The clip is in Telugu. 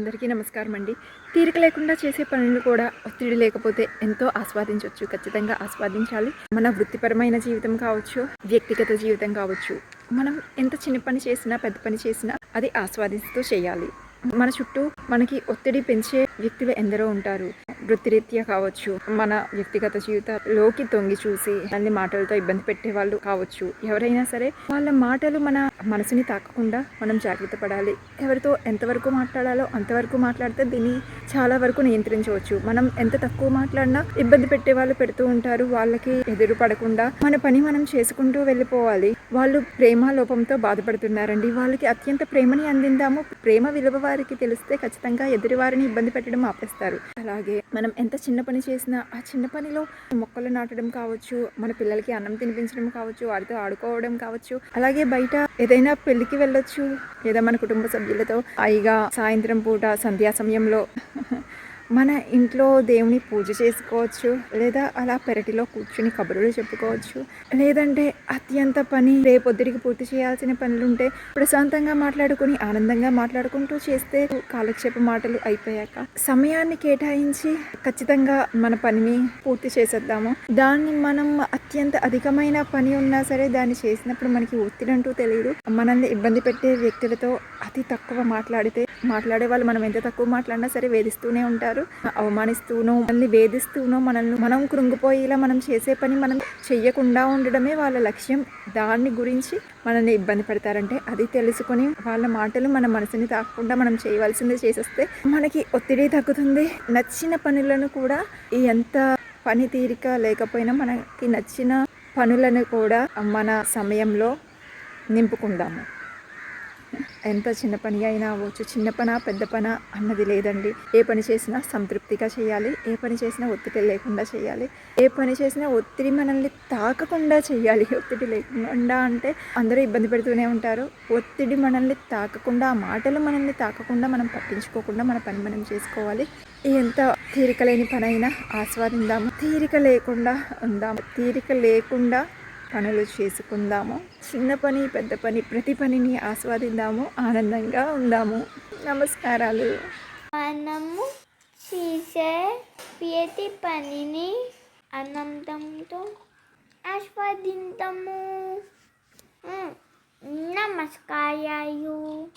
అందరికీ నమస్కారం అండి. తీరిక లేకుండా చేసే పనులు కూడా ఒత్తిడి లేకపోతే ఎంతో ఆస్వాదించవచ్చు ఖచ్చితంగా ఆస్వాదించాలి. మన వృత్తిపరమైన జీవితం కావచ్చు వ్యక్తిగత జీవితం కావచ్చు. మనం ఎంత చిన్న పని చేసినా పెద్ద పని చేసినా అది ఆస్వాదిస్తూ చేయాలి. మన చుట్టూ మనకి ఒత్తిడి పెంచే వ్యక్తులు ఎందరో ఉంటారు. వృత్తిరీత్యా కావచ్చు మన వ్యక్తిగత జీవితంలోకి తొంగి చూసి అన్ని మాటలతో ఇబ్బంది పెట్టే వాళ్ళు కావచ్చు. ఎవరైనా సరే వాళ్ళ మాటలు మన మనసుని తాకకుండా మనం జాగ్రత్త పడాలి. ఎవరితో ఎంతవరకు మాట్లాడాలో అంతవరకు మాట్లాడితే దీన్ని చాలా వరకు నియంత్రించవచ్చు. మనం ఎంత తక్కువ మాట్లాడినా ఇబ్బంది పెట్టే వాళ్ళు పెడుతూ ఉంటారు. వాళ్ళకి ఎదురు పడకుండా మన పని మనం చేసుకుంటూ వెళ్ళిపోవాలి. వాళ్ళు ప్రేమ లోపంతో బాధపడుతున్నారండి. వాళ్ళకి అత్యంత ప్రేమని అందిందాము. ప్రేమ విలువ వారికి తెలిస్తే ఖచ్చితంగా ఎదురువారిని ఇబ్బంది పెట్టడం ఆపేస్తారు. అలాగే మనం ఎంత చిన్న పని చేసినా ఆ చిన్న పనిలో మొక్కలు నాటడం కావచ్చు మన పిల్లలకి అన్నం తినిపించడం కావచ్చు వారితో ఆడుకోవడం కావచ్చు. అలాగే బయట ఏదైనా పెళ్ళికి వెళ్ళొచ్చు. లేదా మన కుటుంబ సభ్యులతో హాయిగా సాయంత్రం పూట సంధ్యా సమయంలో మన ఇంట్లో దేవుని పూజ చేసుకోవచ్చు లేదా అలా పెరటిలో కూర్చుని కబుర్లు చెప్పుకోవచ్చు లేదంటే అత్యంత పని రేపొద్దుడికి పూర్తి చేయాల్సిన పనులుంటే ప్రశాంతంగా మాట్లాడుకుని ఆనందంగా మాట్లాడుకుంటూ చేస్తే కాలక్షేప మాటలు అయిపోయాక సమయాన్ని కేటాయించి ఖచ్చితంగా మన పనిని పూర్తి చేసేద్దాము. దాన్ని మనం అత్యంత అధికమైన పని ఉన్నా సరే దాన్ని చేసినప్పుడు మనకి ఒత్తిడి అంటూ తెలియదు. మనల్ని ఇబ్బంది పెట్టే వ్యక్తులతో అతి తక్కువ మాట్లాడితే మాట్లాడే వాళ్ళు మనం ఎంత తక్కువ మాట్లాడినా సరే వేధిస్తూనే ఉంటారు. అవమానిస్తూనో మనల్ని వేధిస్తూనో మనల్ని మనం కృంగిపోయేలా మనం చేసే పని మనం చెయ్యకుండా ఉండడమే వాళ్ళ లక్ష్యం. దాన్ని గురించి మనల్ని ఇబ్బంది పెడతారంటే అది తెలుసుకొని వాళ్ళ మాటలు మన మనసుని తాకకుండా మనం చేయవలసింది చేసేస్తే మనకి ఒత్తిడి తగ్గుతుంది. నచ్చిన పనులను కూడా ఈ ఎంత పని తీరిక లేకపోయినా మనకి నచ్చిన పనులను కూడా మన సమయంలో నింపుకుందాము. ఎంత చిన్న పని అయినా అవ్వచ్చు. చిన్న పన పెద్ద పన అన్నది లేదండి. ఏ పని చేసినా సంతృప్తిగా చేయాలి. ఏ పని చేసినా ఒత్తిడి లేకుండా చేయాలి. ఏ పని చేసినా ఒత్తిడి మనల్ని తాకకుండా చేయాలి. ఒత్తిడి లేకుండా అంటే అందరూ ఇబ్బంది పెడుతూనే ఉంటారు. ఒత్తిడి మనల్ని తాకకుండా ఆ మాటలు మనల్ని తాకకుండా మనం పట్టించుకోకుండా మన పని మనం చేసుకోవాలి. ఎంత తీరిక లేని పనైనా ఆస్వాదిందాము. తీరిక లేకుండా ఉందాము. తీరిక లేకుండా పనులు చేసుకుందాము. చిన్న పని పెద్ద పని ప్రతి పనిని ఆస్వాదిద్దాము ఆనందంగా ఉందాము. నమస్కారాలు. మనము చేసే ప్రతి పనిని ఆనందంతో ఆస్వాదిద్దాము. నమస్కారాలు.